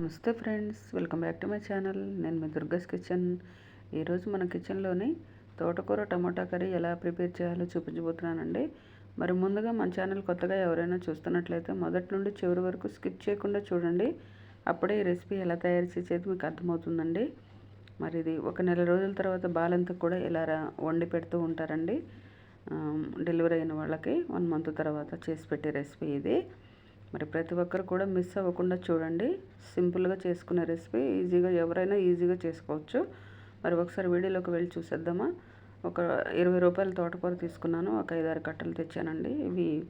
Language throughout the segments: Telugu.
నమస్తే friends welcome back to my channel. నేను మీ దుర్గస్ కిచెన్. ఈరోజు మన కిచెన్లోని తోటకూర టమాటా కర్రీ ఎలా ప్రిపేర్ చేయాలో చూపించబోతున్నానండి. మరి ముందుగా మన ఛానల్ కొత్తగా ఎవరైనా చూస్తున్నట్లయితే మొదటి నుండి చివరి వరకు స్కిప్ చేయకుండా చూడండి. అప్పుడే ఈ రెసిపీ ఎలా తయారు చేసేది మీకు అర్థమవుతుందండి. మరి ఇది ఒక నెల రోజుల తర్వాత బాలంతా కూడా ఇలా వండి పెడుతూ ఉంటారండి. డెలివరీ అయిన వాళ్ళకి వన్ మంత్ తర్వాత చేసి పెట్టే రెసిపీ ఇది. మరి ప్రతి ఒక్కరు కూడా మిస్ అవ్వకుండా చూడండి. సింపుల్గా చేసుకునే రెసిపీ. ఈజీగా ఎవరైనా ఈజీగా చేసుకోవచ్చు. మరి ఒకసారి వీడియోలోకి వెళ్ళి చూసేద్దామా? ఒక ఇరవై రూపాయల తోటకూర తీసుకున్నాను. ఒక ఐదారు కట్టలు తెచ్చానండి. ఇవి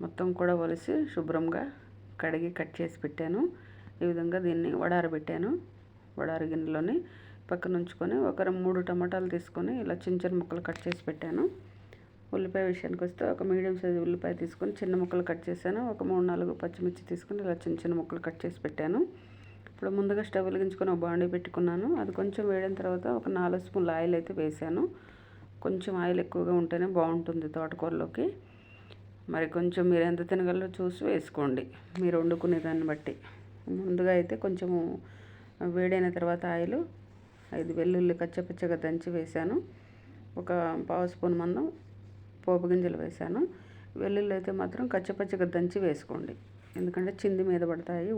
మొత్తం కూడా వలిసి శుభ్రంగా కడిగి కట్ చేసి పెట్టాను. ఈ విధంగా దీన్ని వడారబెట్టాను. వడారు గిన్నెలోని పక్కన ఉంచుకొని ఒక మూడు టమాటాలు తీసుకొని ఇలా చిన్న చిన్న ముక్కలు కట్ చేసి పెట్టాను. ఉల్లిపాయ విషయానికి వస్తే ఒక మీడియం సైజు ఉల్లిపాయ తీసుకొని చిన్న ముక్కలు కట్ చేశాను. ఒక మూడు నాలుగు పచ్చిమిర్చి తీసుకొని ఇలా చిన్న చిన్న ముక్కలు కట్ చేసి పెట్టాను. ఇప్పుడు ముందుగా స్టవ్ వెలిగించుకొని ఒక బాండీ పెట్టుకున్నాను. అది కొంచెం వేడిన తర్వాత ఒక నాలుగు స్పూన్ల ఆయిల్ అయితే వేసాను. కొంచెం ఆయిల్ ఎక్కువగా ఉంటేనే బాగుంటుంది తోటకూరలోకి. మరి కొంచెం మీరు ఎంత తినగలరో చూసి వేసుకోండి. మీరు వండుకునే దాన్ని బట్టి. ముందుగా అయితే కొంచెము వేడైన తర్వాత ఆయిల్ ఐదు వెల్లుల్లి కచ్చపచ్చగా దంచి వేశాను. ఒక పావు స్పూన్ మందం పోపు గింజలు వేసాను వెల్లుల్లి అయితే మాత్రం కచ్చపచ్చగా దంచి వేసుకోండి. ఎందుకంటే చింది మీద పడతాయి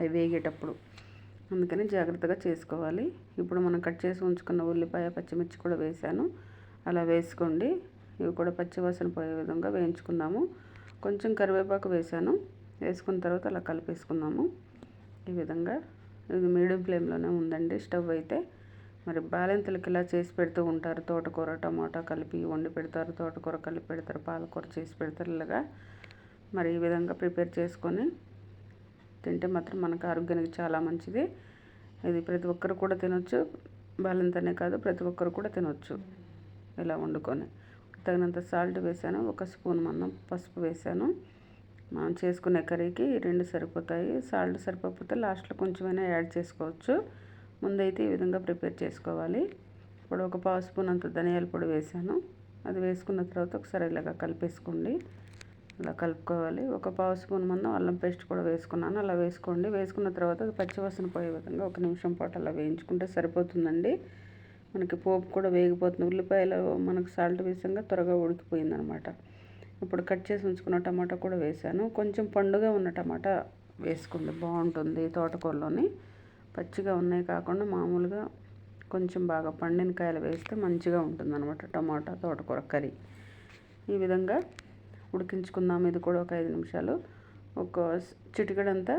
అవి వేగేటప్పుడు. అందుకని జాగ్రత్తగా చేసుకోవాలి. ఇప్పుడు మనం కట్ చేసి ఉంచుకున్న ఉల్లిపాయ పచ్చిమిర్చి కూడా వేసాను అలా వేసుకోండి. ఇవి కూడా పచ్చివాసన పోయే విధంగా వేయించుకుందాము. కొంచెం కరివేపాకు వేసాను వేసుకున్న తర్వాత అలా కలిపేసుకుందాము. ఈ విధంగా ఇది మీడియం ఫ్లేమ్లోనే ఉందండి. స్టవ్ అయితే మరి బాలింతలకు ఇలా చేసి పెడుతూ ఉంటారు. తోటకూర టమాటా కలిపి వండి పెడతారు. తోటకూర కలిపి పెడతారు. పాలకూర చేసి పెడతారు ఇలాగా. మరి ఈ విధంగా ప్రిపేర్ చేసుకొని తింటే మాత్రం మనకు ఆరోగ్యానికి చాలా మంచిది. ఇది ప్రతి ఒక్కరు కూడా తినొచ్చు. బాలింతనే కాదు ప్రతి ఒక్కరు కూడా తినొచ్చు. ఇలా వండుకొని తగినంత సాల్ట్ వేసాను. ఒక స్పూన్ మనం పసుపు వేసాను. మనం చేసుకునే కర్రీకి రెండు సరిపోతాయి. సాల్ట్ సరిపోతే లాస్ట్లో కొంచెమైనా యాడ్ చేసుకోవచ్చు. ముందైతే ఈ విధంగా ప్రిపేర్ చేసుకోవాలి. ఇప్పుడు ఒక పావు స్పూన్ అంత ధనియాల పొడి వేసాను. అది వేసుకున్న తర్వాత ఒకసారి ఇలాగ కలిపేసుకోండి. అలా కలుపుకోవాలి. ఒక పావు స్పూన్ మందం అల్లం పేస్ట్ కూడా వేసుకున్నాను. అలా వేసుకోండి. వేసుకున్న తర్వాత అది పచ్చివాసన పోయే విధంగా ఒక నిమిషం పాటు అలా వేయించుకుంటే సరిపోతుందండి. మనకి పోపు కూడా వేగిపోతుంది. ఉల్లిపాయలు మనకు సాల్ట్ వేసంగా త్వరగా ఉడికిపోయిందనమాట. ఇప్పుడు కట్ చేసి ఉంచుకున్న టమాటా కూడా వేసాను. కొంచెం పండుగ ఉన్న టమాటా వేసుకుంది బాగుంటుంది తోటకూరలోని. పచ్చిగా ఉన్నాయి కాకుండా మామూలుగా కొంచెం బాగా పండిన కాయలు వేస్తే మంచిగా ఉంటుందన్నమాట. టమాటా తోటకూర కర్రీ. ఈ విధంగా ఉడికించుకుందాం. ఇది కూడా ఒక ఐదు నిమిషాలు. ఒక చిటికడంతా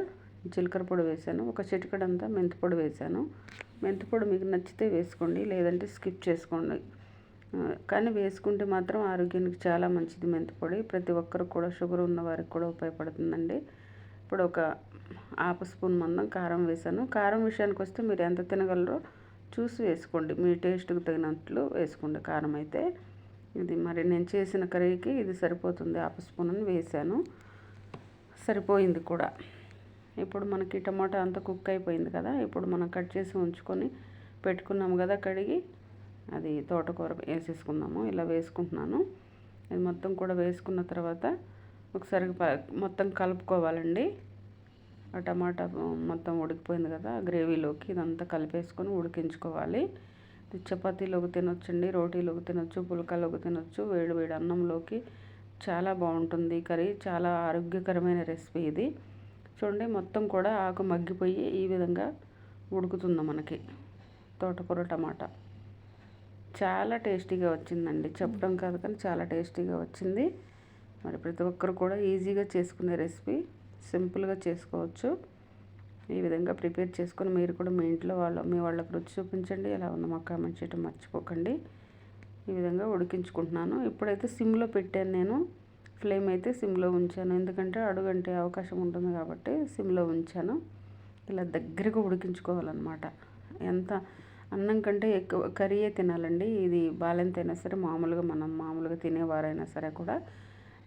జీలకర్ర పొడి వేసాను. ఒక చిటికడంతా మెంతిపొడి వేసాను. మెంతిపొడి మీకు నచ్చితే వేసుకోండి లేదంటే స్కిప్ చేసుకోండి. కానీ వేసుకుంటే మాత్రం ఆరోగ్యానికి చాలా మంచిది మెంతిపొడి ప్రతి ఒక్కరు కూడా షుగర్ ఉన్న వారికి కూడా ఉపయోగపడుతుందండి. ఇప్పుడు ఒక హాఫ్ స్పూన్ మందం కారం వేసాను కారం విషయానికి వస్తే మీరు ఎంత తినగలరో చూసి వేసుకోండి. మీ టేస్ట్కి తగినట్లు వేసుకోండి కారం అయితే. ఇది మరి నేను చేసిన కర్రీకి ఇది సరిపోతుంది. హాఫ్ స్పూన్ అని వేసాను సరిపోయింది కూడా. ఇప్పుడు మనకి టమాటా అంతా కుక్ అయిపోయింది కదా ఇప్పుడు మనం కట్ చేసి ఉంచుకొని పెట్టుకున్నాము కదా కడిగి అది తోటకూర వేసేసుకుందాము. ఇలా వేసుకుంటున్నాను. ఇది మొత్తం కూడా వేసుకున్న తర్వాత ఒకసారి మొత్తం కలుపుకోవాలండి. ఆ టమాటా మొత్తం ఉడికిపోయింది కదా గ్రేవీలోకి ఇదంతా కలిపేసుకొని ఉడికించుకోవాలి. చపాతీలోకి తినొచ్చండి రోటీలోకి తినొచ్చు పుల్కాలోకి తినొచ్చు వేడి వేడి అన్నంలోకి చాలా బాగుంటుంది కర్రీ. చాలా ఆరోగ్యకరమైన రెసిపీ ఇది. చూడండి మొత్తం కూడా ఆకు మగ్గిపోయి ఈ విధంగా ఉడుకుతుంది మనకి. తోటకూర టమాటా. చాలా టేస్టీగా వచ్చిందండి. చెప్పడం కాదు కానీ చాలా టేస్టీగా వచ్చింది. మరి ప్రతి ఒక్కరు కూడా ఈజీగా చేసుకునే రెసిపీ సింపుల్గా చేసుకోవచ్చు. ఈ విధంగా ప్రిపేర్ చేసుకొని మీరు కూడా మీ ఇంట్లో వాళ్ళ మీ వాళ్ళకి రుచి చూపించండి. ఎలా ఉందో మాకు కామెంట్ చేయడం మర్చిపోకండి. ఈ విధంగా ఉడికించుకుంటున్నాను. ఇప్పుడైతే సిమ్లో పెట్టాను నేను. ఫ్లేమ్ అయితే సిమ్లో ఉంచాను. ఎందుకంటే అడుగంటే అవకాశం ఉంటుంది కాబట్టి సిమ్లో ఉంచాను. ఇలా దగ్గరగా ఉడికించుకోవాలన్నమాట. ఎంత అన్నం కంటే ఎక్కువ కర్రీయే తినాలండి. ఇది బాలెంతైనా సరే మామూలుగా మనం మామూలుగా తినేవారైనా సరే కూడా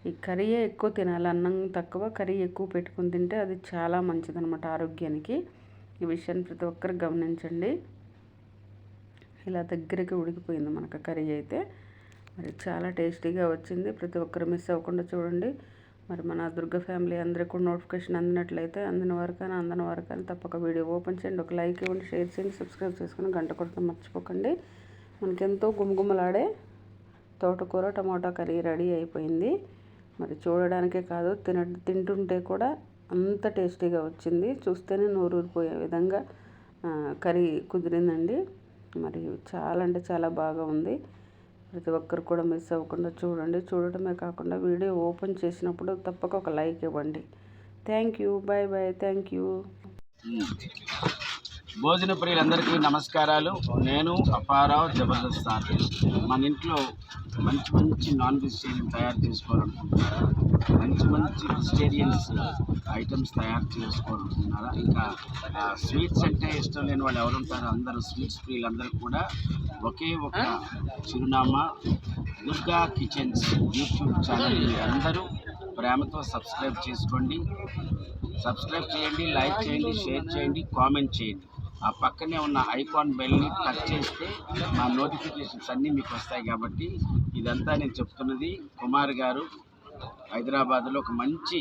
ఈ కర్రీయే ఎక్కువ తినాలి. అన్నం తక్కువ కర్రీ ఎక్కువ పెట్టుకుని తింటే అది చాలా మంచిదనమాట ఆరోగ్యానికి. ఈ విషయాన్ని ప్రతి ఒక్కరు గమనించండి. ఇలా దగ్గరికి ఉడికిపోయింది మనకు కర్రీ అయితే. మరి చాలా టేస్టీగా వచ్చింది. ప్రతి ఒక్కరు మిస్ అవ్వకుండా చూడండి. మరి మన దుర్గ ఫ్యామిలీ అందరికీ కూడా నోటిఫికేషన్ అందినట్లయితే అందిన వరకైనా అందని వరకైనా తప్పక వీడియో ఓపెన్ చేయండి. ఒక లైక్ ఇవ్వండి షేర్ చేయండి సబ్స్క్రైబ్ చేసుకుని గంట కొట్టడం మర్చిపోకండి. మనకెంతో గుమగుమలాడే తోటకూర టమాటా కర్రీ రెడీ అయిపోయింది. మరి చూడడానికే కాదు తిన తింటుంటే కూడా అంత టేస్టీగా వచ్చింది. చూస్తేనే నోరూరిపోయే విధంగా కర్రీ కుదిరిందండి. మరి చాలా అంటే చాలా బాగా ఉంది. ప్రతి ఒక్కరు కూడా మిస్ అవ్వకుండా చూడండి. చూడటమే కాకుండా వీడియో ఓపెన్ చేసినప్పుడు తప్పక ఒక లైక్ ఇవ్వండి. Thank you. Bye bye thank you. భోజన ప్రియులందరికీ నమస్కారాలు. నేను అపారావు జబర్దస్త్ ఆర్టిస్ట్. మన ఇంట్లో మంచి మంచి నాన్ వెజిటేరియన్ తయారు చేసుకోవాలనుకుంటున్నారా? మంచి మంచి వెజిటేరియన్స్ ఐటమ్స్ తయారు చేసుకోవాలనుకుంటున్నారా? ఇంకా స్వీట్స్ అంటే ఇష్టం లేని వాళ్ళు ఎవరు ఉంటారో అందరూ స్వీట్స్ ప్రియులందరూ కూడా ఒకే ఒక చిరునామా దుర్గా కిచెన్స్ యూట్యూబ్ ఛానల్. అందరూ ప్రేమతో సబ్స్క్రైబ్ చేసుకోండి. సబ్స్క్రైబ్ చేయండి లైక్ చేయండి షేర్ చేయండి కామెంట్ చేయండి. ఆ పక్కనే ఉన్న ఐకాన్ బెల్ని టచ్ చేస్తే మా నోటిఫికేషన్స్ అన్నీ మీకు వస్తాయి కాబట్టి ఇదంతా నేను చెప్తున్నది కుమార్ గారు హైదరాబాద్లో ఒక మంచి